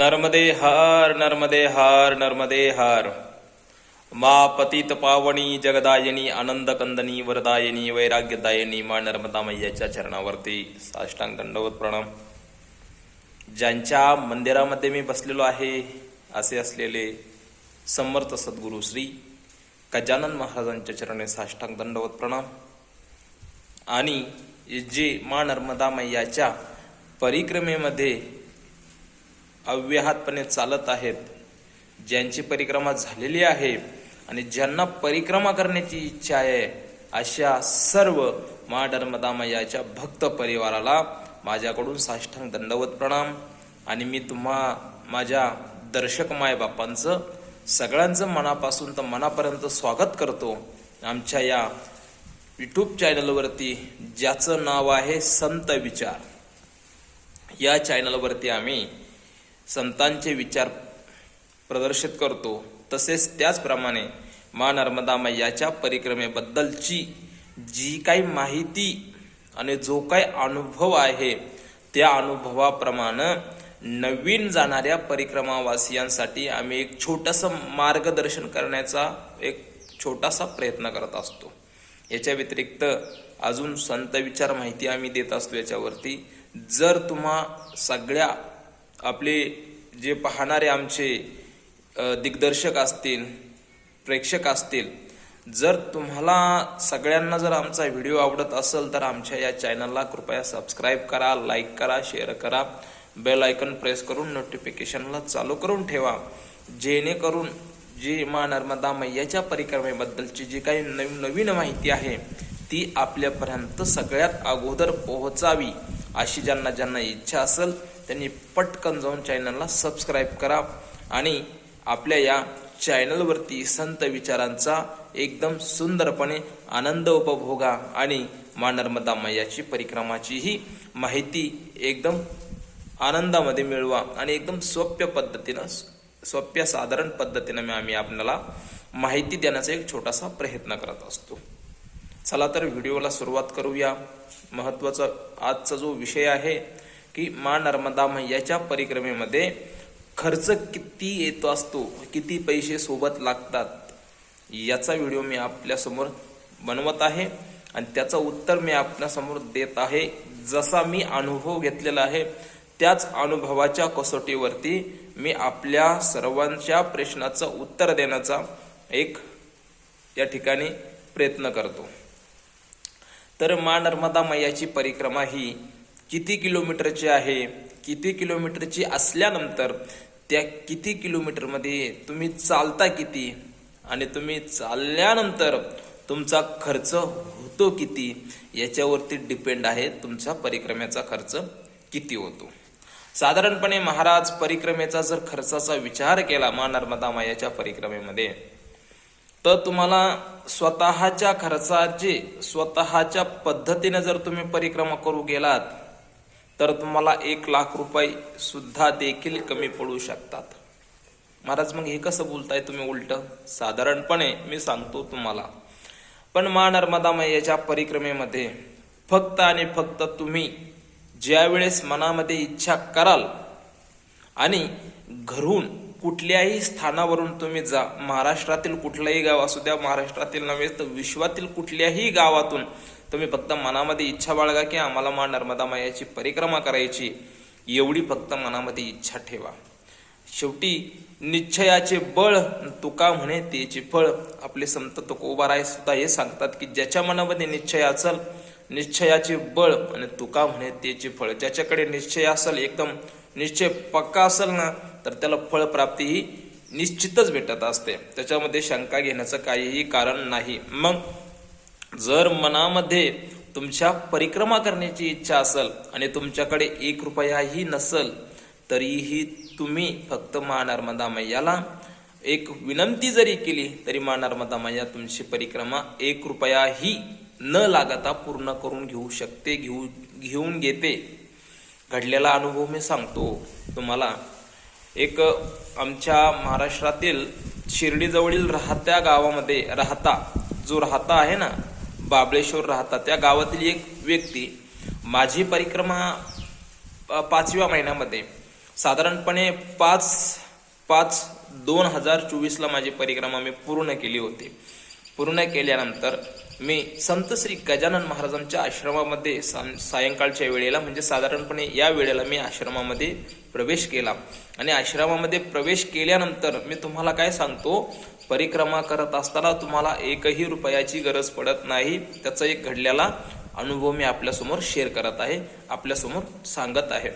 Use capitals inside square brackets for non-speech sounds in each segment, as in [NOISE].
नर्मदे हर नर्मदे हर नर्मदे हर। मा पतित पावणी जगदायनी आनंद कंदनी वरदायनी वैराग्यदायनी मा नर्मदा मैयाच्या चरणावरती साष्टांग दंडवत प्रणाम। ज्यांच्या मंदिरामध्ये मी बसलेलो आहे असे असलेले समर्थ सद्गुरू श्री गजानन महाराजांच्या चरणे साष्टांग दंडवत प्रणाम। आणि जे मा नर्मदा मैयाच्या परिक्रमेमध्ये अव्याहतपणे चालत आहेत. ज्यांची परिक्रमा झालेली आहे आणि ज्यांना परिक्रमा करण्याची इच्छा आहे अशा सर्व मा नर्मदा मैयाच्या भक्त परिवाराला माझ्याकडून साष्टांग दंडवत प्रणाम. आणि मी तुम्हा माझ्या दर्शक मायबापांचं सगळ्यांचं मनापासून तर मनापर्यंत स्वागत करतो. आमच्या या यूट्यूब चॅनलवरती ज्याचं नाव आहे संत विचार. या चॅनलवरती आम्ही संतांचे विचार प्रदर्शित करतो. तसेच त्याचप्रमाणे मा नर्मदा मैयाच्या परिक्रमेबद्दलची जी काही माहिती आणि जो काही अनुभव आहे त्या अनुभवाप्रमाणे नवीन जाणाऱ्या परिक्रमावासियांसाठी आम्ही एक छोटंसं मार्गदर्शन करण्याचा एक छोटासा प्रयत्न करत असतो. याच्या व्यतिरिक्त अजून संत विचार माहिती आम्ही देत असतो याच्यावरती. जर तुम्हा सगळ्या आपले जे पाहणारे आमचे दिग्दर्शक असतील प्रेक्षक असतील जर तुम्हाला सगळ्यांना जर आमचा व्हिडिओ आवडत असेल तर आमच्या या चॅनलला कृपया सबस्क्राईब करा लाईक करा शेअर करा. बेल आयकन प्रेस करून नोटिफिकेशनला चालू करून ठेवा. जेणेकरून जी मा नर्मदा मैयाच्या परिक्रमेबद्दलची जी काही नवीन नवीन माहिती आहे ती आपल्यापर्यंत सगळ्यात अगोदर पोहोचावी अशी ज्यांना ज्यांना इच्छा असेल त्यांनी पटकन जाऊन चॅनलला सबस्क्राईब करा आणि आपल्या या चॅनलवरती संत विचारांचा एकदम सुंदरपणे आनंद उपभोगा आणि मा नर्मदा मैयाची परिक्रमाचीही माहिती एकदम आनंदामध्ये मिळवा आणि एकदम सोप्या पद्धतीनं सोप्या साधारण पद्धतीनं मी आम्ही आपल्याला माहिती देण्याचा एक छोटासा प्रयत्न करत असतो. चला तर व्हिडिओला सुरुवात करूया. महत्त्वाचा आजचा जो विषय आहे की मा नर्मदा मैयाच्या परिक्रमेमध्ये खर्च किती येतो असतो किती पैसे सोबत लागतात याचा व्हिडिओ मी आपल्यासमोर बनवत आहे. आणि त्याचं उत्तर मी आपल्यासमोर देत आहे. जसा मी अनुभव घेतलेला आहे त्याच अनुभवाच्या कसोटीवरती मी आपल्या सर्वांच्या प्रश्नाचं उत्तर देण्याचा एक या ठिकाणी प्रयत्न करतो. तर मा नर्मदा मैयाची परिक्रमा ही किती किलोमीटरची आहे किती किलोमीटरची असल्यानंतर त्या किती किलोमीटरमध्ये तुम्ही चालता किती आणि तुम्ही चालल्यानंतर तुमचा खर्च होतो किती याच्यावरती डिपेंड आहे तुमचा परिक्रमेचा खर्च किती होतो. साधारणपणे महाराज परिक्रमेचा जर खर्चाचा विचार केला मा नर्मदा मायाच्या परिक्रमेमध्ये तर तुम्हाला स्वतःच्या खर्चाचे स्वतःच्या पद्धतीने जर तुम्ही परिक्रमा करू गेलात तर तुम्हाला एक लाख रुपये सुद्धा देखील कमी पडू शकतात. महाराज मग हे कसं बोलताय तुम्ही उलट? साधारणपणे मी सांगतो तुम्हाला. पण मा नर्मदा मैयाच्या परिक्रमेमध्ये फक्त आणि फक्त तुम्ही ज्यावेळेस मनामध्ये इच्छा कराल आणि घरून कुठल्याही स्थानावरून तुम्ही जा महाराष्ट्रातील कुठलंही गाव असू द्या महाराष्ट्रातील नव्हे तर विश्वातील कुठल्याही गावातून तुम्ही फक्त मनामध्ये इच्छा बाळगा की आम्हाला मा नर्मदा मायाची परिक्रमा करायची. एवढी फक्त मनामध्ये इच्छा ठेवा. शेवटी निश्चयाचे बळ तुका म्हणे त्याचे फळ. आपले संत तुकोबाराय सुद्धा हे सांगतात की ज्याच्या मनामध्ये निश्चय असेल निश्चयाचे बळ आणि तुका म्हणे त्याचे फळ. ज्याच्याकडे निश्चय असेल एकदम निश्चय पक्का असेल ना तर त्याला फळ प्राप्ती ही निश्चितच भेटत असते. त्याच्यामध्ये शंका घेण्याचं काहीही कारण नाही. मग जर मनामध्ये तुमच्या परिक्रमा करण्याची इच्छा असेल आणि तुमच्याकडे एक रुपयाही नसेल तरीही तुम्ही फक्त मा नर्मदा मैयाला एक विनंती जरी केली तरी मा नर्मदा मैया तुमची परिक्रमा एक रुपयाही न लागता पूर्ण करून घेऊ शकते घेऊ घेऊन घेते. घडलेला अनुभव मी सांगतो तुम्हाला. एक आमच्या महाराष्ट्रातील शिर्डीजवळील राहत्या गावामध्ये राहता जो राहता आहे ना बाबळेश्वर राहता त्या गावातील एक व्यक्ती माझी परिक्रमा पाचव्या महिन्यामध्ये साधारणपणे पाच पाच दोन हजार चोवीसला माझी परिक्रमा मी पूर्ण केली होती. पूर्ण केल्यानंतर मी संत श्री गजानन महाराजांच्या आश्रमामध्ये सायंकाळच्या वेळेला म्हणजे साधारणपणे या वेळेला मी आश्रमामध्ये प्रवेश केला. आणि आश्रमामध्ये प्रवेश केल्यानंतर मी तुम्हाला काय सांगतो परिक्रमा करत असताना तुम्हाला एकही रुपयाची गरज पडत नाही. त्याचा एक घडलेला अनुभव मी आपल्यासमोर शेअर करत आहे आपल्यासमोर सांगत आहे.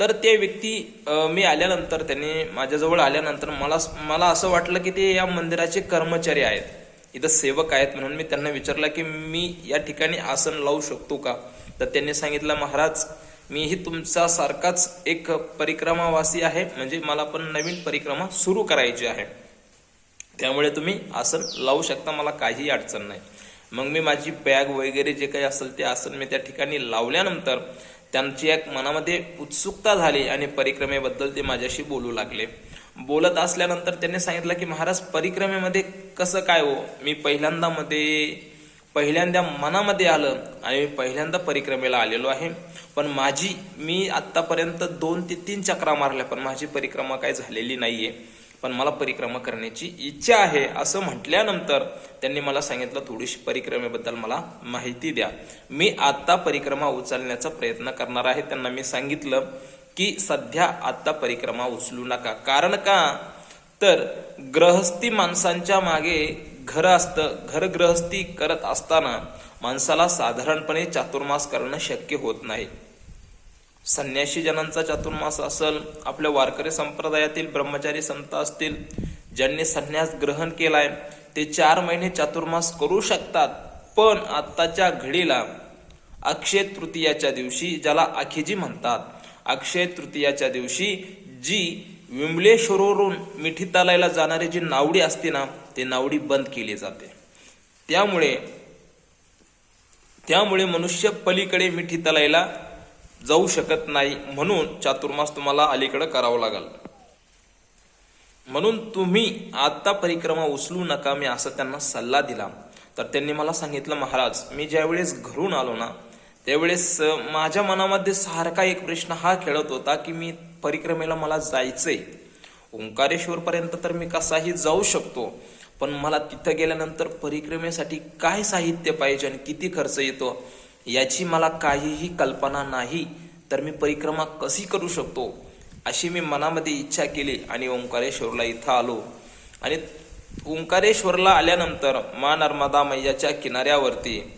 तर ते व्यक्ती मी आल्यानंतर त्यांनी माझ्याजवळ आल्यानंतर मला मला असं वाटलं की ते या मंदिराचे कर्मचारी आहेत. इथं सेवक आहेत म्हणून मी त्यांना विचारलं की मी या ठिकाणी आसन लावू शकतो का? तर त्यांनी सांगितलं महाराज मीही तुमचा सारखाच एक परिक्रमावासी आहे. म्हणजे मला पण नवीन परिक्रमा सुरू करायची आहे. त्यामुळे तुम्ही आसन लावू शकता मला काहीही अडचण नाही. मग मी माझी बॅग वगैरे जे काही असेल ते आसन मी त्या ठिकाणी लावल्यानंतर त्यांची एक मनामध्ये उत्सुकता झाली आणि परिक्रमेबद्दल ते माझ्याशी बोलू लागले. बोलत असल्यानंतर त्यांनी सांगितलं की महाराज परिक्रमेमध्ये कसं काय हो? मी पहिल्यांदा मध्ये पहिल्यांदा मनामध्ये आलं आणि मी पहिल्यांदा परिक्रमेला आलेलो आहे. पण माझी मी आत्तापर्यंत दोन ते तीन चक्रा मारल्या पण माझी परिक्रमा काय झालेली नाहीये. पण मला परिक्रमा करण्याची इच्छा आहे असं म्हटल्यानंतर त्यांनी मला सांगितलं थोडीशी परिक्रमेबद्दल मला माहिती द्या. मी आत्ता परिक्रमा उचलण्याचा प्रयत्न करणार आहे. त्यांना मी सांगितलं की सध्या आत्ता परिक्रमा उचलू नका. कारण का? तर ग्रहस्थी माणसांच्या मागे घर असतं. घर ग्रहस्थी करत असताना माणसाला साधारणपणे चातुर्मास करणं शक्य होत नाही. संन्याशी जनांचा चातुर्मास असल आपल्या वारकरी संप्रदायातील ब्रह्मचारी संत असतील ज्यांनी संन्यास ग्रहण केलाय ते चार महिने चातुर्मास करू शकतात. पण आत्ताच्या घडीला अक्षय तृतीयाच्या दिवशी ज्याला आखिजी म्हणतात अक्षय तृतीयाच्या दिवशी जी विमलेश्वरवरून मिठी तालायला जाणारी जी नावडी असते ना ती नावडी बंद केली जाते. त्यामुळे त्यामुळे मनुष्य पलीकडे मिठी तलायला जाऊ शकत नाही म्हणून चातुर्मास तुम्हाला अलीकडं करावं लागल. म्हणून तुम्ही आता परिक्रमा उचलू नका मी असं त्यांना सल्ला दिला. तर त्यांनी मला सांगितलं महाराज मी ज्यावेळेस घरून आलो ना त्यावेळेस माझ्या मनामध्ये सारखा एक प्रश्न हा खेळत होता की मी परिक्रमेला मला जायचंय. ओंकारेश्वर पर्यंत तर मी कसाही जाऊ शकतो पण मला तिथं गेल्यानंतर परिक्रमेसाठी काय साहित्य पाहिजे आणि किती खर्च येतो? याची मला काहीही कल्पना नाही तर मी परिक्रमा कशी करू शकतो? अशी मी मनामध्ये इच्छा केली आणि ओंकारेश्वरला इथं आलो. आणि ओंकारेश्वरला आल्यानंतर मा नर्मदा मैयाच्या किनाऱ्यावरती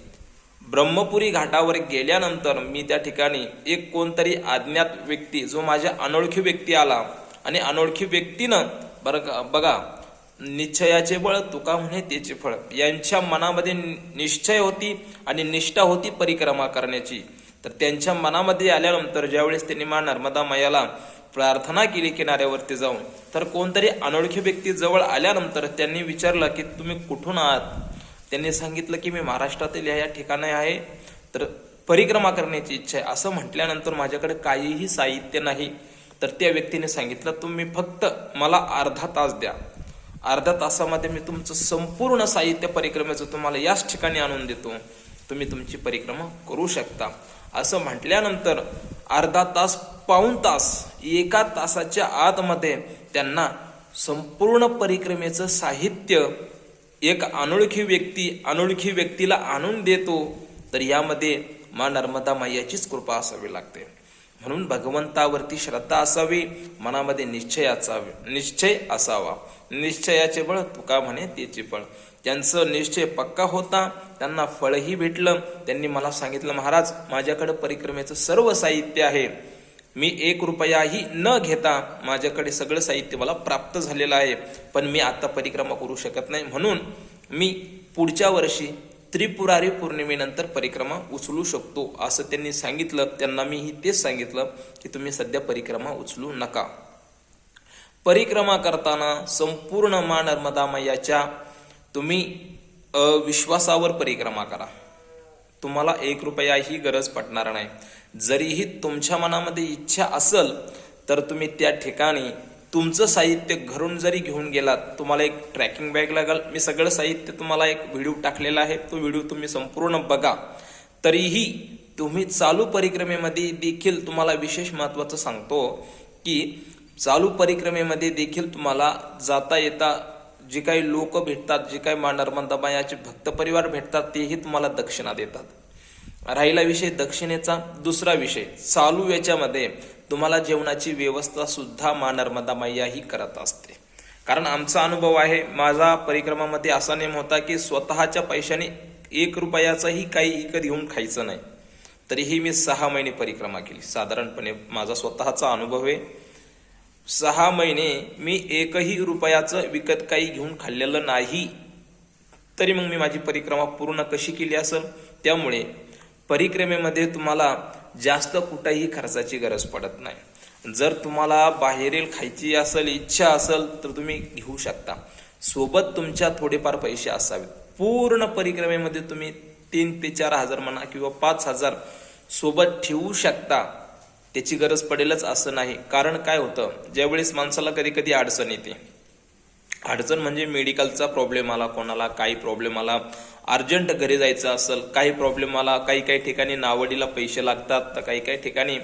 ब्रह्मपुरी घाटावर गेल्यानंतर मी त्या ठिकाणी एक कोणतरी अज्ञात व्यक्ती जो माझ्या अनोळखी व्यक्ती आला. आणि अनोळखी व्यक्तीनं बरं बघा निश्चयाचे बळ तुका म्हणे त्याचे फळ. यांच्या मनामध्ये निश्चय होती आणि निष्ठा होती परिक्रमा करण्याची. तर त्यांच्या मनामध्ये आल्यानंतर ज्यावेळेस त्यांनी मा नर्मदा मयाला प्रार्थना केली किनाऱ्यावरती जाऊन तर कोणतरी अनोळखी व्यक्ती जवळ आल्यानंतर त्यांनी विचारलं की तुम्ही कुठून आहात? त्यांनी सांगितलं की मी महाराष्ट्रातील ह्या या ठिकाणी आहे. तर परिक्रमा करण्याची इच्छा आहे. असं म्हटल्यानंतर माझ्याकडे काहीही साहित्य नाही. तर त्या व्यक्तीने सांगितलं तुम्ही फक्त मला अर्धा तास द्या. अर्ध्या तासामध्ये मी तुमचं संपूर्ण साहित्य परिक्रमेचं तुम्हाला याच ठिकाणी आणून देतो. तुम्ही तुमची परिक्रमा करू शकता. असं म्हटल्यानंतर अर्धा तास पाऊण तास एका तासाच्या आतमध्ये त्यांना संपूर्ण परिक्रमेचं साहित्य एक अनोळखी व्यक्ती अनोळखी व्यक्तीला आणून देतो तर यामध्ये मा नर्मदा मैयाचीच कृपा असावी लागते. म्हणून भगवंतावरती श्रद्धा असावी मनामध्ये निश्चय असावे निश्चय असावा. निश्चयाचे बळ तुका म्हणे त्याचे फळ. त्यांचं निश्चय पक्का होता त्यांना फळही भेटलं. त्यांनी मला सांगितलं महाराज माझ्याकडे परिक्रमेचं सर्व साहित्य आहे. मी एक रुपयाही न घेता माझ्याकडे सगळं साहित्य मला प्राप्त झालेलं आहे. पण मी आता परिक्रमा करू शकत नाही. म्हणून मी पुढच्या वर्षी त्रिपुरारी पौर्णिमेनंतर परिक्रमा उचलू शकतो असं त्यांनी सांगितलं. त्यांना मीही तेच सांगितलं की तुम्ही सध्या परिक्रमा उचलू नका. परिक्रमा करताना संपूर्ण मा नर्मदा मैयाच्या तुम्ही विश्वासावर परिक्रमा करा. तुम्हाला एक रुपयाही गरज पडणार नाही. जरीही तुमच्या मनामध्ये इच्छा असल तर तुम्ही त्या ठिकाणी तुमचं साहित्य घरून जरी घेऊन गेलात तुम्हाला एक ट्रॅकिंग बॅग लागेल. मी सगळं साहित्य तुम्हाला एक व्हिडिओ टाकलेला आहे. तो व्हिडिओ तुम्ही संपूर्ण बघा. तरीही तुम्ही चालू परिक्रमेमध्ये देखील तुम्हाला विशेष महत्वाचं सांगतो की चालू परिक्रमेमध्ये देखील तुम्हाला जाता येता जे काही लोक भेटतात जे काही मा नर्मदाबायाचे भक्त परिवार भेटतात तेही तुम्हाला दक्षिणा देतात. राहिला विषय दक्षिणेचा. दुसरा विषय चालू याच्यामध्ये तुम्हाला जेवणाची व्यवस्था सुद्धा मा नर्मदा मैया ही करत असते. कारण आमचा अनुभव आहे माझा परिक्रमामध्ये असा नेम होता की स्वतःच्या पैशाने एक रुपयाचाही काही विकत घेऊन खायचं नाही. तरीही मी सहा महिने परिक्रमा केली. साधारणपणे माझा स्वतःचा अनुभव आहे. सहा महिने मी एकही रुपयाचं विकत काही घेऊन खाल्लेलं नाही. तरी मग मी माझी परिक्रमा पूर्ण कशी केली असेल? त्यामुळे परिक्रमेमध्ये तुम्हाला जास्त कुठेही खर्चाची गरज पडत नाही. जर तुम्हाला बाहेरील खायची असेल इच्छा असेल तर तुम्ही घेऊ शकता. सोबत तुमच्या थोडेफार पैसे असावेत. पूर्ण परिक्रमेमध्ये तुम्ही तीन ते चार हजार म्हणा किंवा पाच हजार सोबत ठेवू शकता. त्याची गरज पडेलच असं नाही. कारण काय होतं? ज्यावेळेस माणसाला कधी कधी अडचण येते. अडचण म्हणजे मेडिकलचा प्रॉब्लेम आला कोणाला काही प्रॉब्लेम आला. अर्जंट घरी जायचं असेल काही प्रॉब्लेम आला काही काही ठिकाणी नावडीला पैसे लागतात. तर काही काही ठिकाणी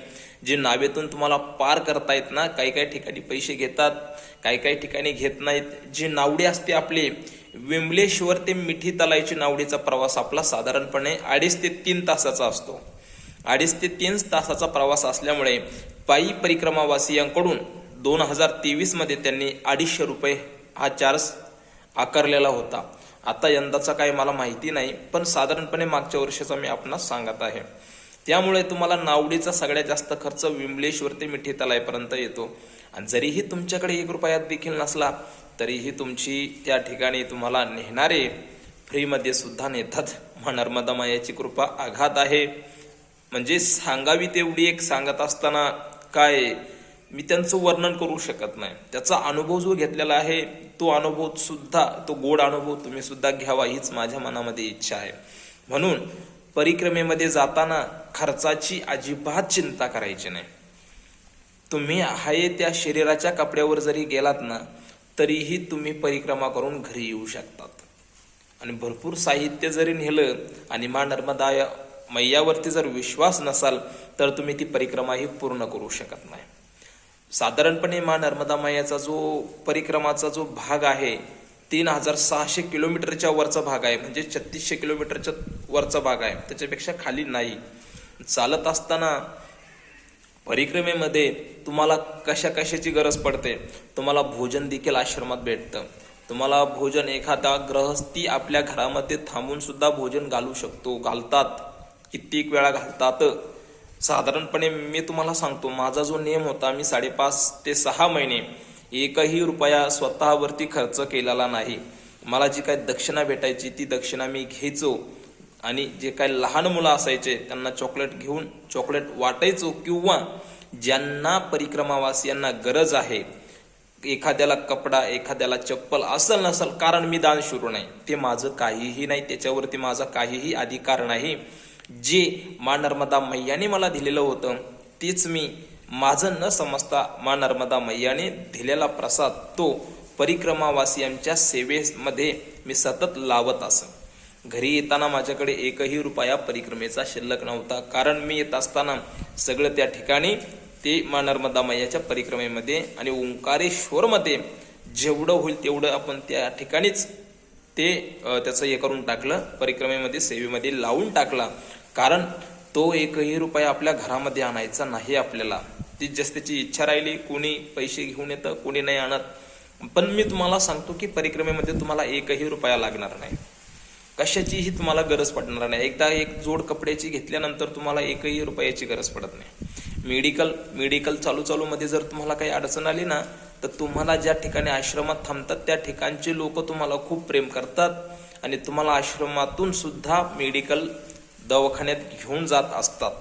जे नावेतून तुम्हाला पार करता येत ना काही काही ठिकाणी पैसे घेतात काही काही ठिकाणी घेत नाहीत. जी नावडी असते आपली विमलेश्वर ते मिठी तलाईची नावडीचा प्रवास आपला साधारणपणे अडीच ते तीन तासाचा असतो. अडीच ते तीन तासाचा प्रवास असल्यामुळे पायी परिक्रमावासियांकडून दोन हजार तेवीसमध्ये त्यांनी अडीचशे रुपये हा चार्ज आकारलेला होता. आता यंदाचा काही मला माहिती नाही पण साधारणपणे मागच्या वर्षाचा मी आपणास सांगत आहे. त्यामुळे तुम्हाला नावडीचा सगळ्यात जास्त खर्च विमलेश्वर ते मिठी तलायपर्यंत येतो. आणि जरीही तुमच्याकडे एक रुपयात देखील नसला तरीही तुमची त्या ठिकाणी तुम्हाला नेणारे फ्रीमध्ये सुद्धा नेतात. मग नर्मदा मायाची कृपा आघात आहे. म्हणजे सांगावी तेवढी एक सांगत असताना काय मी त्यांचं वर्णन करू शकत नाही. त्याचा अनुभव जो घेतलेला आहे तो अनुभव सुद्धा तो गोड अनुभव तुम्ही सुद्धा घ्यावा हीच माझ्या मनामध्ये इच्छा आहे. म्हणून परिक्रमेमध्ये जाताना खर्चाची अजिबात चिंता करायची नाही. तुम्ही आहे त्या शरीराच्या कपड्यावर जरी गेलात ना तरीही तुम्ही परिक्रमा करून घरी येऊ शकतात. आणि भरपूर साहित्य जरी नेलं आणि मा नर्मदा मैयावरती जर विश्वास नसाल तर तुम्ही ती परिक्रमा ही पूर्ण करू शकत नाही. साधारणपणे मा नर्मदा मायाचा जो परिक्रमाचा जो भाग आहे तीन हजार सहाशे किलोमीटरच्या वरचा भाग आहे म्हणजे छत्तीसशे किलोमीटरच्या वरचा भाग आहे. त्याच्यापेक्षा खाली नाही. चालत असताना परिक्रमेमध्ये तुम्हाला कशा कशाची गरज पडते? तुम्हाला भोजन देखील आश्रमात भेटतं. तुम्हाला भोजन एखादा ग्रहस्थी आपल्या घरामध्ये थांबून सुद्धा भोजन घालू शकतो घालतात. कित्येक वेळा घालतात. साधारणपणे मी तुम्हाला सांगतो माझा जो नियम होता मी साडेपाच ते सहा महिने एकही रुपया स्वतःवरती खर्च केलेला नाही. मला जी काय दक्षिणा भेटायची ती दक्षिणा मी घ्यायचो आणि जे काय लहान मुलं असायचे त्यांना चॉकलेट घेऊन चॉकलेट वाटायचो किंवा ज्यांना परिक्रमावासियांना गरज आहे एखाद्याला कपडा एखाद्याला चप्पल असल नसल कारण मी दान शुरू नाही. ते माझं काहीही नाही त्याच्यावरती माझा काहीही अधिकार नाही. जे मा नर्मदा मैयाने मला दिलेलं होतं तेच मी माझं न समजता मा नर्मदा मैयाने दिलेला प्रसाद तो परिक्रमावासियांच्या सेवेमध्ये मी सतत लावत असं. घरी येताना माझ्याकडे एकही रुपया परिक्रमेचा शिल्लक नव्हता. कारण मी येत असताना सगळं त्या ठिकाणी ते मा नर्मदा मैयाच्या परिक्रमेमध्ये आणि ओंकारेश्वरमध्ये जेवढं होईल तेवढं आपण त्या ठिकाणीच ते त्याचं हे करून टाकलं परिक्रमेमध्ये सेवेमध्ये लावून टाकला. कारण तो एकही रुपया आपल्या घरामध्ये आणायचा नाही आपल्याला. ती जस त्याची इच्छा राहिली कोणी पैसे घेऊन येतं कोणी नाही आणत. पण मी तुम्हाला सांगतो की परिक्रमेमध्ये तुम्हाला एकही रुपया लागणार नाही. कशाचीही तुम्हाला गरज पडणार नाही. एकदा एक जोड कपड्याची घेतल्यानंतर तुम्हाला एकही रुपयाची गरज पडत नाही. मेडिकल मेडिकल चालू चालू मध्ये जर तुम्हाला काही अडचण आली ना तर तुम्हाला ज्या ठिकाणी आश्रमात थांबतात त्या ठिकाणचे लोक तुम्हाला खूप प्रेम करतात. आणि तुम्हाला आश्रमातून सुद्धा मेडिकल दवाखान्यात घेऊन जात असतात.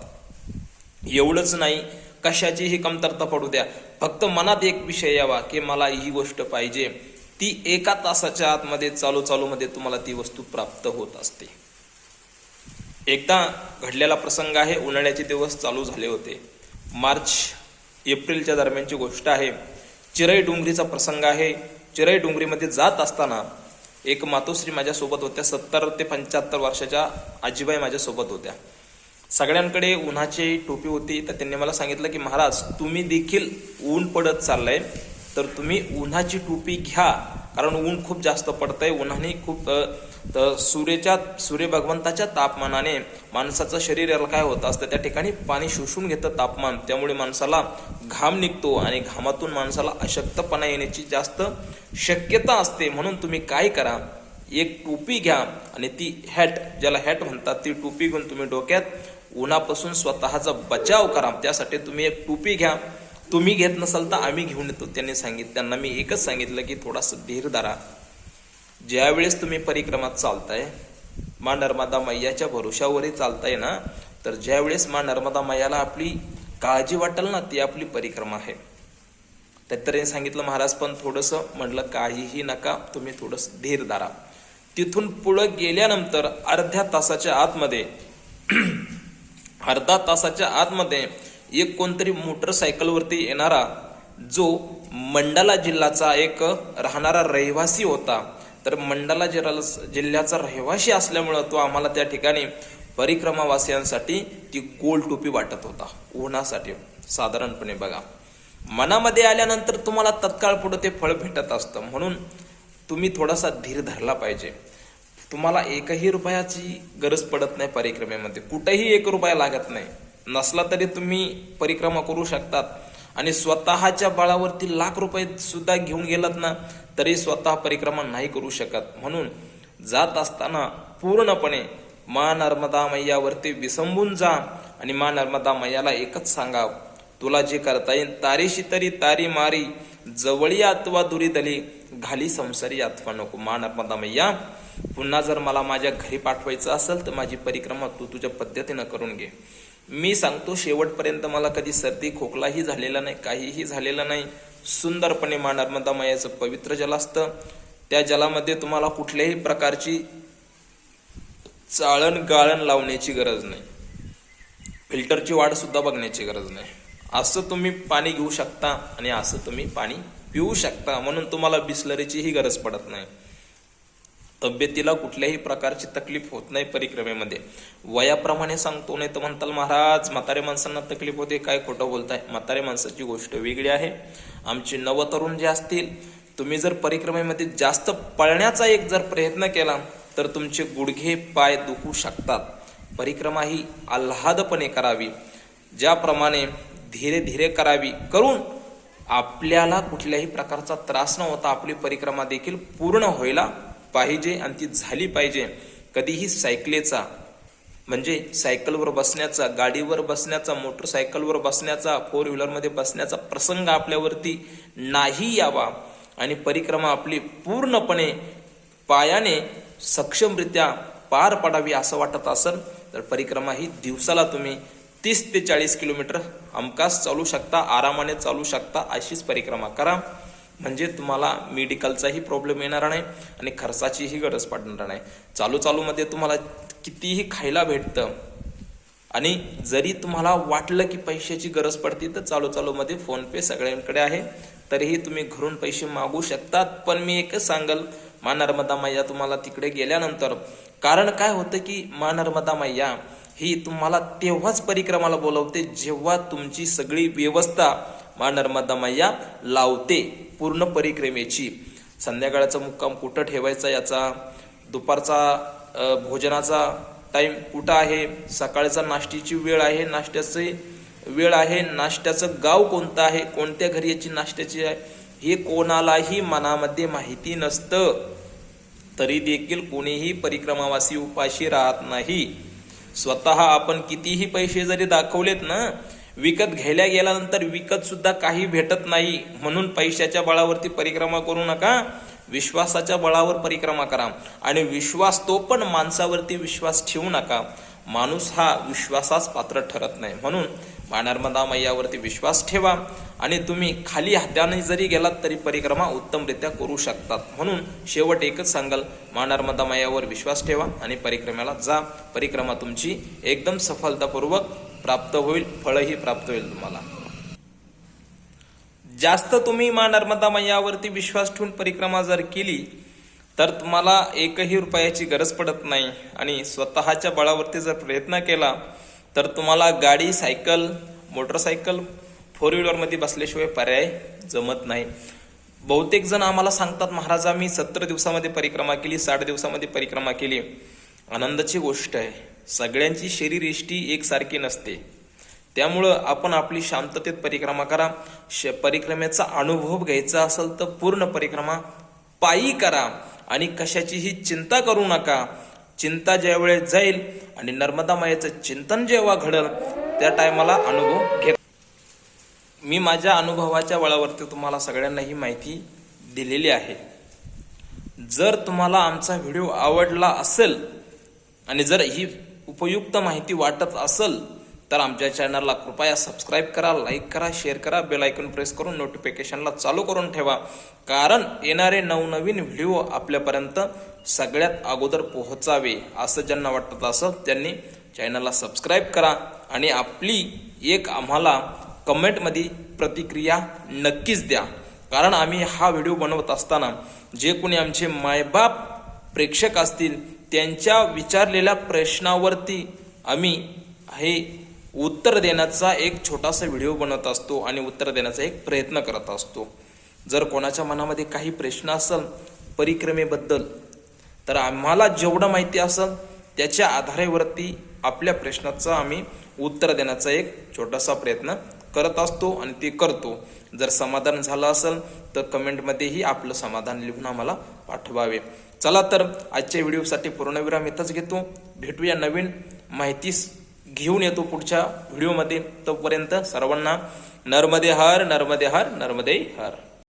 एवढंच नाही कशाचीही कमतरता पडू द्या. फक्त मनात एक विषय यावा की मला ही गोष्ट पाहिजे. ती एका तासाच्या आतमध्ये चालू चालू मध्ये तुम्हाला ती वस्तू प्राप्त होत असते. एकदा घडलेला प्रसंग आहे उन्हाळ्याचे दिवस चालू झाले होते. मार्च एप्रिलच्या दरम्यानची गोष्ट आहे. चिरई डोंगरीचा प्रसंग आहे. चिरई डोंगरीमध्ये जात असताना एक मातोश्री माझ्यासोबत होत्या सत्तर ते पंच्याहत्तर वर्षाच्या आजीबाई माझ्यासोबत होत्या. सगळ्यांकडे उन्हाची टोपी होती तर त्यांनी मला सांगितलं की महाराज तुम्ही देखील ऊन पडत चाललंय तर तुम्ही उन्हाची टोपी घ्या कारण ऊन खूप जास्त पडतंय उन्हाने खूप तर सूर्याच्या सूर्य भगवंताच्या तापमानाने माणसाचं शरीराला काय होत असतं त्या ठिकाणी पाणी शोषून घेतं तापमान. त्यामुळे माणसाला घाम निघतो आणि घामातून माणसाला अशक्तपणा येण्याची जास्त शक्यता असते. म्हणून तुम्ही काय करा एक टोपी घ्या आणि ती हॅट ज्याला हॅट म्हणतात ती टोपी घेऊन तुम्ही डोक्यात उन्हापासून स्वतःचा बचाव करा. त्यासाठी तुम्ही एक टोपी घ्या. तुम्ही घेत नसाल तर आम्ही घेऊन येतो त्यांनी सांगितलं त्यांना मी एकच सांगितलं की थोडासा धीर धरा. ज्यावेळेस तुम्ही परिक्रमात चालताय मा नर्मदा मैयाच्या भरोशावरही चालताय ना तर ज्यावेळेस मा नर्मदा मैयाला आपली काळजी वाटेल ना ती आपली परिक्रमा आहे. त्यात सांगितलं महाराज पण थोडंसं म्हटलं काहीही नका तुम्ही थोडंसं धीर धरा. तिथून पुढं गेल्यानंतर अर्ध्या तासाच्या आतमध्ये [CLEARS THROAT] अर्धा तासाच्या आतमध्ये एक कोणतरी मोटरसायकलवरती येणारा जो मंडाला जिल्ह्याचा एक राहणारा रहिवासी होता तर मंडला जिल्हा जिल्ह्याचा रहिवासी असल्यामुळं तो आम्हाला त्या ठिकाणी परिक्रमावासियांसाठी ती गोल टोपी वाटत होता. उन्हासाठी. साधारणपणे बघा. मनामध्ये आल्यानंतर तुम्हाला तत्काळ पुढे ते फळ भेटत असतं. म्हणून तुम्ही थोडासा धीर धरला पाहिजे. तुम्हाला एकही रुपयाची गरज पडत नाही परिक्रमेमध्ये. कुठेही एक रुपया लागत नाही. नसला तरी तुम्ही परिक्रमा करू शकतात. आणि स्वतःच्या बळावरती लाख रुपये सुद्धा घेऊन गेलात ना तरी स्वतः परिक्रमा नाही करू शकत. म्हणून जात असताना पूर्णपणे मा नर्मदा मैयावरती विसंबून जा आणि मा नर्मदा मैयाला एकच सांगा तुला जे करता येईल तारीशी तरी तारी मारी जवळी अथवा दुरी दली घाली संसारी अथवा नको. मा नर्मदा मैया पुन्हा जर मला माझ्या घरी पाठवायचं असेल तर माझी परिक्रमा तू तुझ्या पद्धतीनं करून घे. मी सांगतो शेवटपर्यंत मला कधी सर्दी खोकलाही झालेला नाही काहीही झालेला नाही. सुंदरपणे मा नर्मदा मायाचं पवित्र जल असतं. त्या जलामध्ये तुम्हाला कुठल्याही प्रकारची चाळण गाळण लावण्याची गरज नाही. फिल्टरची वाढ सुद्धा बघण्याची गरज नाही. असं तुम्ही पाणी घेऊ शकता आणि असं तुम्ही पाणी पिऊ शकता म्हणून तुम्हाला बिस्लरीचीही गरज पडत नाही. तब्येतीला कुठल्याही प्रकारची तकलीफ होत नाही परिक्रमेमध्ये. वयाप्रमाणे सांगतो नाही तर म्हणताल महाराज म्हातारे माणसांना तकलीफ होते काय खोटं बोलताय? म्हातारे माणसाची गोष्ट वेगळी आहे. आमचे नवतरुण जे असतील तुम्ही जर परिक्रमेमध्ये जास्त पळण्याचा एक जर प्रयत्न केला तर तुमचे गुडघे पाय दुखू शकतात. परिक्रमा ही आल्हादपणे करावी. ज्याप्रमाणे धीरे धीरे करावी करून आपल्याला कुठल्याही प्रकारचा त्रास न होता आपली परिक्रमा देखील पूर्ण व्हायला पाहिजे आणि ती झाली पाहिजे. कधीही सायकलेचा म्हणजे सायकलवर बसण्याचा गाडीवर बसण्याचा मोटरसायकलवर बसण्याचा फोर व्हीलरमध्ये बसण्याचा प्रसंग आपल्यावरती नाही यावा आणि परिक्रमा आपली पूर्णपणे पायाने सक्षमरित्या पार पडावी असं वाटत असेल तर परिक्रमा ही दिवसाला तुम्ही तीस ते चाळीस किलोमीटर हमखास चालू शकता आरामाने चालू शकता अशीच परिक्रमा करा. म्हणजे तुम्हाला मेडिकलचाही प्रॉब्लेम येणार नाही आणि खर्चाचीही गरज पडणार नाही. चालू चालूमध्ये तुम्हाला कितीही खायला भेटतं आणि जरी तुम्हाला वाटलं की पैशाची गरज पडते तर चालू चालूमध्ये फोनपे सगळ्यांकडे आहे. तरीही तुम्ही घरून पैसे मागू शकतात पण मी एकच सांगल मा नर्मदा मैया तुम्हाला तिकडे गेल्यानंतर. कारण काय होतं की मा नर्मदा मैया ही तुम्हाला तेव्हाच परिक्रमाला बोलवते जेव्हा तुमची सगळी व्यवस्था मा नर्मदा मैया लावते. पूर्ण परिक्रमेची. संध्याकाळचा मुक्काम कुठं ठेवायचा याचा दुपारचा भोजनाचा टाईम कुठं आहे सकाळचा नाश्त्याची वेळ आहे नाश्त्याचे वेळ आहे नाश्त्याचं गाव कोणतं आहे कोणत्या घरी याची नाश्त्याची आहे हे कोणालाही मनामध्ये माहिती नसतं. तरी देखील कोणीही परिक्रमावासी उपाशी राहत नाही. स्वतः आपण कितीही पैसे जरी दाखवलेत ना विकत घ्यायला गेल्यानंतर विकत सुद्धा काही भेटत नाही. म्हणून पैशाच्या बळावरती परिक्रमा करू नका. विश्वासाच्या बळावर परिक्रमा करा. आणि विश्वास तो पण माणसावरती विश्वास ठेवू नका. माणूस हा विश्वासाच पात्र ठरत नाही. म्हणून मा नर्मदा मैयावरती विश्वास ठेवा आणि तुम्ही खाली हाताने जरी गेलात तरी परिक्रमा उत्तमरित्या करू शकतात. म्हणून शेवट एकच सांगाल मा नर्मदा मैयावर विश्वास ठेवा आणि परिक्रमेला जा. परिक्रमा तुमची एकदम सफलतापूर्वक प्राप्त होईल फळही प्राप्त होईल तुम्हाला. जास्त तुम्ही मा नर्मदा मैयावरती विश्वास ठेवून परिक्रमा जर केली तर तुम्हाला एकही रुपयाची गरज पडत नाही. आणि स्वतःच्या बळावरती जर प्रयत्न केला तर तुम्हाला गाडी सायकल मोटरसायकल फोर व्हीलरमध्ये बसल्याशिवाय पर्याय जमत नाही. बहुतेक जण आम्हाला सांगतात महाराज आम्ही सत्तर दिवसामध्ये परिक्रमा केली साठ दिवसामध्ये परिक्रमा केली. आनंदाची गोष्ट आहे. सगळ्यांची शरीरयष्टी एकसारखी नसते. त्यामुळं आपण आपली शांततेत परिक्रमा करा. श परिक्रमेचा अनुभव घ्यायचा असेल तर पूर्ण परिक्रमा पायी करा. आणि कशाचीही चिंता करू नका. चिंता ज्यावेळेस जाईल आणि नर्मदा मायेचं चिंतन जेव्हा घडल त्या टायमाला अनुभव घे. मी माझ्या अनुभवाच्या बळावरती तुम्हाला सगळ्यांना ही माहिती दिलेली आहे. जर तुम्हाला आमचा व्हिडिओ आवडला असेल आणि जर ही उपयुक्त माहिती वाटत असेल तर आमच्या चॅनलला कृपया सबस्क्राईब करा लाईक करा शेअर करा बेल आयकॉन प्रेस करून नोटिफिकेशनला चालू करून ठेवा. कारण येणारे नवनवीन व्हिडिओ आपल्यापर्यंत सगळ्यात अगोदर पोहोचावे असं ज्यांना वाटत असं त्यांनी चॅनलला सबस्क्राईब करा. आणि आपली एक आम्हाला कमेंटमध्ये प्रतिक्रिया नक्कीच द्या. कारण आम्ही हा व्हिडिओ बनवत असताना जे कोणी आमचे मायबाप प्रेक्षक असतील त्यांच्या विचारलेल्या प्रश्नावरती आम्ही हे उत्तर देण्याचा एक छोटासा व्हिडिओ बनवत असतो आणि उत्तर देण्याचा एक प्रयत्न करत असतो. जर कोणाच्या मनामध्ये काही प्रश्न असेल परिक्रमेबद्दल तर आम्हाला जेवढं माहिती असेल त्याच्या आधारेवरती आपल्या प्रश्नाचं आम्ही उत्तर देण्याचा एक छोटासा प्रयत्न करत असतो आणि ते करतो. जर समाधान झालं असेल तर कमेंटमध्येही आपलं समाधान लिहून आम्हाला पाठवावे. चला तर आजच्या व्हिडिओसाठी पूर्णविराम इथंच घेतो. भेटूया नवीन माहितीस घेऊन येतो पुढच्या व्हिडिओमध्ये. तोपर्यंत सर्वांना नर्मदे हर नर्मदे हर नर्मदे हर.